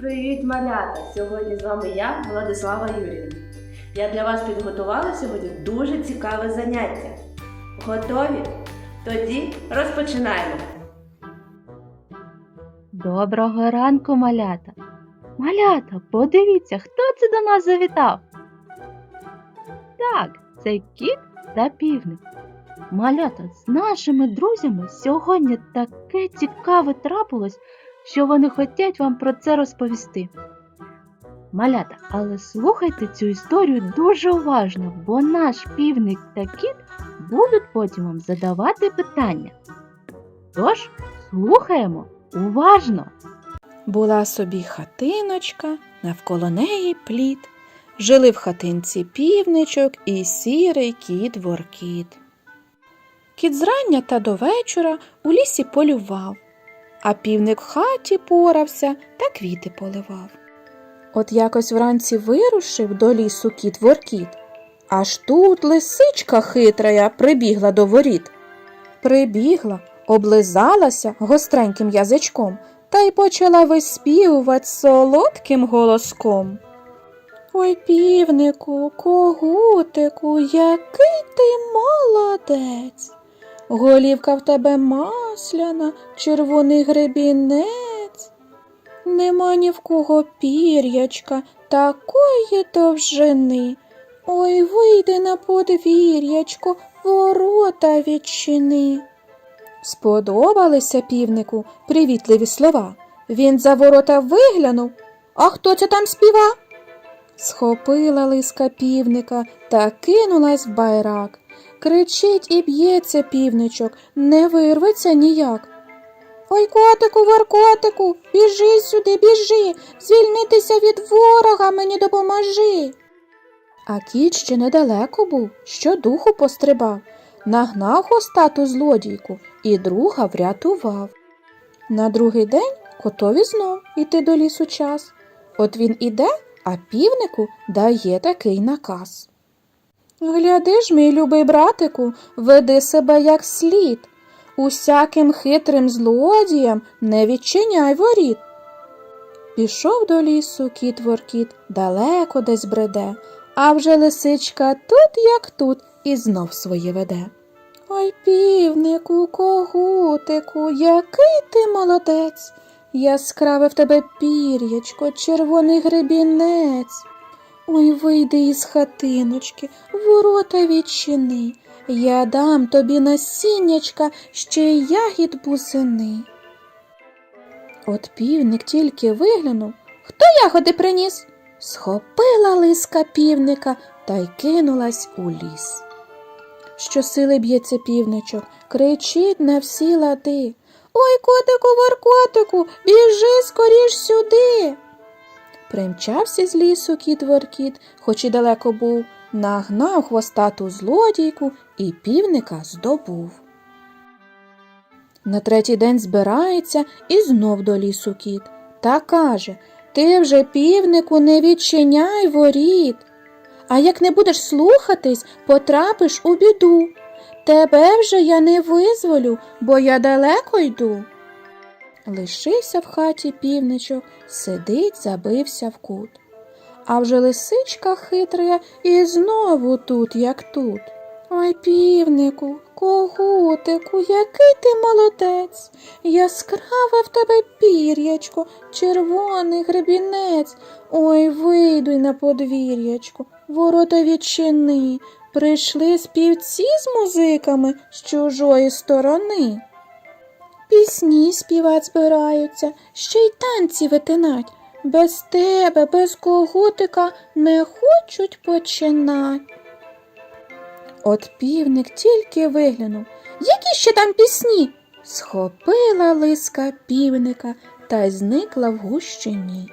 Привіт, малята! Сьогодні з вами я, Владислава Юрівна. Я для вас підготувала сьогодні дуже цікаве заняття. Готові? Тоді розпочинаємо. Доброго ранку, малята. Малята, подивіться, хто це до нас завітав. Так, це кіт та півник. Малята, з нашими друзями сьогодні таке цікаве трапилось, що вони хочуть вам про це розповісти. Малята, але слухайте цю історію дуже уважно, бо наш півник та кіт будуть потім вам задавати питання. Тож, слухаємо уважно. Була собі хатиночка, навколо неї плід. Жили в хатинці півничок і сірий кіт воркіт. Кіт зрання та до вечора у лісі полював, а півник в хаті порався та квіти поливав. От якось вранці вирушив до лісу кіт воркіт, аж тут лисичка хитрая прибігла до воріт. Прибігла, облизалася гостреньким язичком та й почала виспівувати солодким голоском. Ой, півнику, когутику, який ти молодець. Голівка в тебе масляна, червоний гребінець. Нема ні в кого пір'ячка такої довжини. Ой, вийди на подвір'ячко, ворота відчини. Сподобалися півнику привітливі слова. Він за ворота виглянув. А хто це там співа? Схопила лиска півника та кинулась в байрак. Кричить і б'ється півничок, не вирветься ніяк. Ой, котику, воркотику, біжи сюди, біжи, звільнитися від ворога мені допоможи. А кіт ще недалеко був, що духу пострибав, нагнав хвостату злодійку і друга врятував. На другий день котові знов іти до лісу час. От він іде, а півнику дає такий наказ. Гляди ж, мій любий братику, веди себе як слід. Усяким хитрим злодіям не відчиняй воріт. Пішов до лісу кіт воркіт, далеко десь бреде, а вже лисичка тут, як тут, і знов своє веде. Ой, півнику, когутику, який ти молодець. Яскраве в тебе пір'ячко, червоний гребінець. Ой, вийди із хатиночки, ворота відчини. Я дам тобі насіннячка ще й ягід бузини. От півник тільки виглянув. Хто ягоди приніс? Схопила лиска півника та й кинулась у ліс. Щосили б'ється півничок, кричить на всі лади. Ой, котику, воркотику, біжи скоріш сюди. Примчався з лісу кіт воркіт, хоч і далеко був, нагнав хвостату злодійку і півника здобув. На третій день збирається і знов до лісу кіт та каже Ти вже півнику не відчиняй воріт. А як не будеш слухатись, потрапиш у біду. Тебе вже я не визволю, бо я далеко йду. Лишився в хаті півничок, сидить, забився в кут. А вже лисичка хитрая і знову тут, як тут. Ой, півнику, когутику, який ти молодець, яскраве в тебе пір'ячко, червоний гребінець. Ой, вийдуй на подвір'ячко, ворота відчини. Прийшли співці з музиками з чужої сторони. Пісні співать збираються, ще й танці витинать. Без тебе, без когутика не хочуть починать. От півник тільки виглянув. Які ще там пісні? Схопила лиска півника та й зникла в гущині.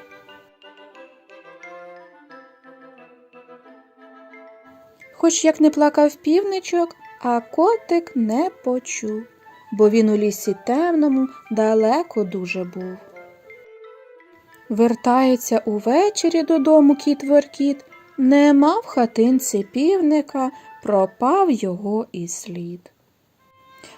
Хоч як не плакав півничок, а котик не почув, бо він у лісі темному далеко дуже був. Вертається увечері додому кіт Воркіт, нема в хатинці півника, пропав його і слід.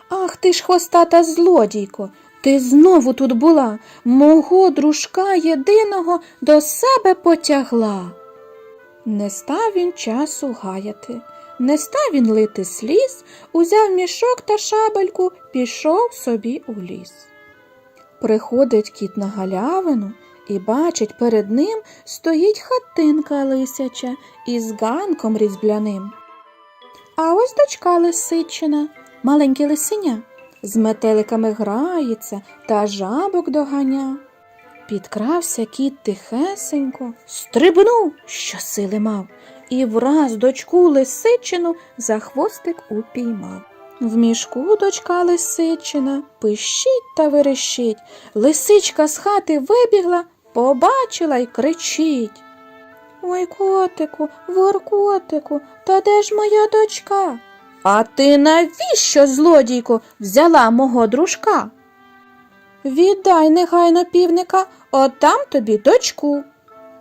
Ах ти ж хвостата злодійко, Ти знову тут була, мого дружка єдиного до себе потягла. Не став він часу гаяти, не став він лити сліз, узяв мішок та шабельку, пішов собі у ліс. Приходить кіт на галявину і бачить, перед ним стоїть хатинка лисяча із ганком різьбляним. А ось дочка лисичина, маленьке лисеня, з метеликами грається та жабок доганя. Підкрався кіт тихесенько, стрибнув, що сили мав, і враз дочку лисичину за хвостик упіймав. В мішку дочка лисичина пищить та верещить. Лисичка з хати вибігла, побачила й кричить. Ой, котику, воркотику, та де ж моя дочка? А ти навіщо, злодійко, взяла мого дружка? Віддай негайно півника, отдам тобі дочку.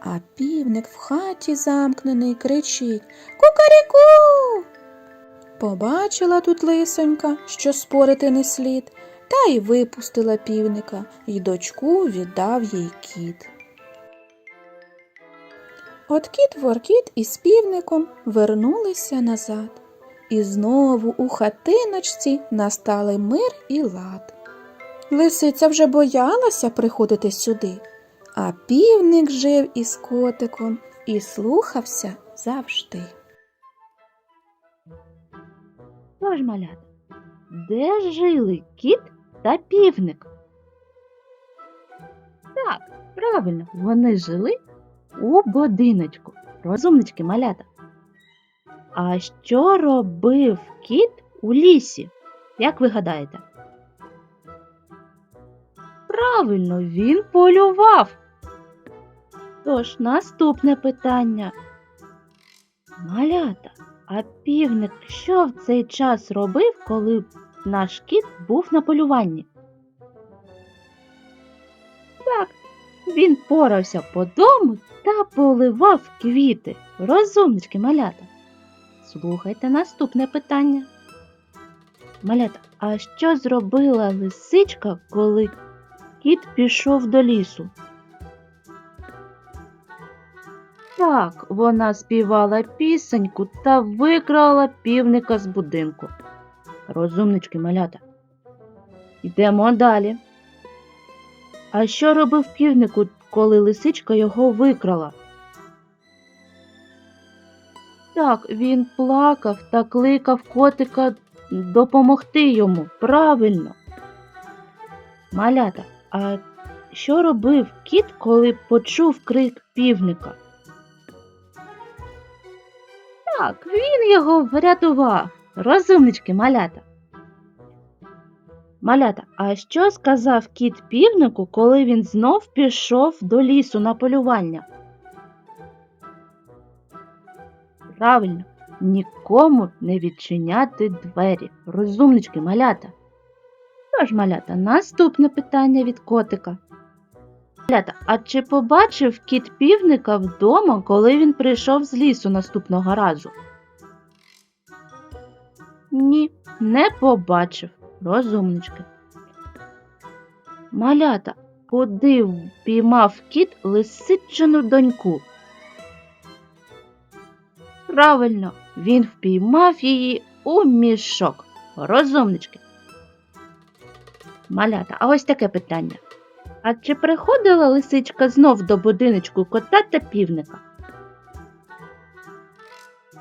А півник в хаті замкнений кричить Кукаріку. Побачила тут лисонька, що спорити не слід, та й випустила півника, й дочку віддав їй кіт. От кіт Воркіт із півником вернулися назад, і знову у хатиночці настали мир і лад. Лисиця вже боялася приходити сюди, а півник жив із котиком і слухався завжди. Тож, малята, де жили кіт та півник? Так, правильно, вони жили у будиночку. Розумнички малята. А що робив кіт у лісі? Як ви гадаєте? Правильно, він полював. Тож, наступне питання. Малята, а півник що в цей час робив, коли наш кіт був на полюванні? Так, він порався по дому та поливав квіти. Розумнички, малята. Слухайте наступне питання. Малята, а що зробила лисичка, коли кіт пішов до лісу? Так, вона співала пісеньку та викрала півника з будинку. Розумнички малята. Йдемо далі. А що робив півнику, коли лисичка його викрала? Так, він плакав та кликав котика допомогти йому. Правильно. Малята, а що робив кіт, коли почув крик півника? Так, він його врятував. Розумнички, малята. Малята, а що сказав кіт півнику, коли він знов пішов до лісу на полювання? Правильно, нікому не відчиняти двері. Розумнички, малята. Тож, малята, наступне питання від котика. А чи побачив кіт півника вдома, коли він прийшов з лісу наступного разу? Ні, не побачив. Розумнички. Малята, куди впіймав кіт лисичину доньку? Правильно, він впіймав її у мішок. Розумнички. Малята, а ось таке питання. А чи приходила лисичка знов до будиночку кота та півника?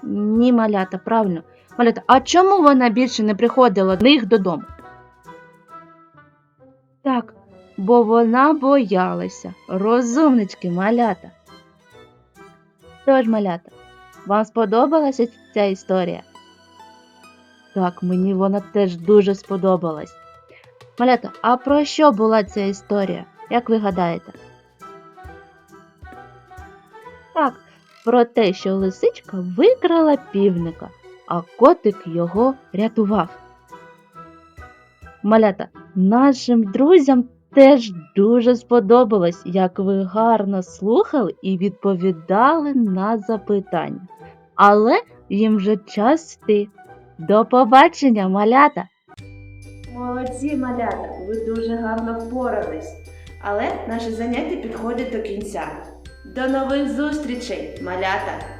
Ні, малята, правильно. Малята, а чому вона більше не приходила до них додому? Так, бо вона боялася. Розумнички, малята. Тож, малята, вам сподобалася ця історія? Так, мені вона теж дуже сподобалась. Малята, а про що була ця історія? Як ви гадаєте? Так, про те, що лисичка викрала півника, а котик його рятував. Малята, нашим друзям теж дуже сподобалось, як ви гарно слухали і відповідали на запитання. Але їм вже час йти. До побачення, малята! Молодці, малята, ви дуже гарно впорались. Але наше заняття підходить до кінця. До нових зустрічей, малята!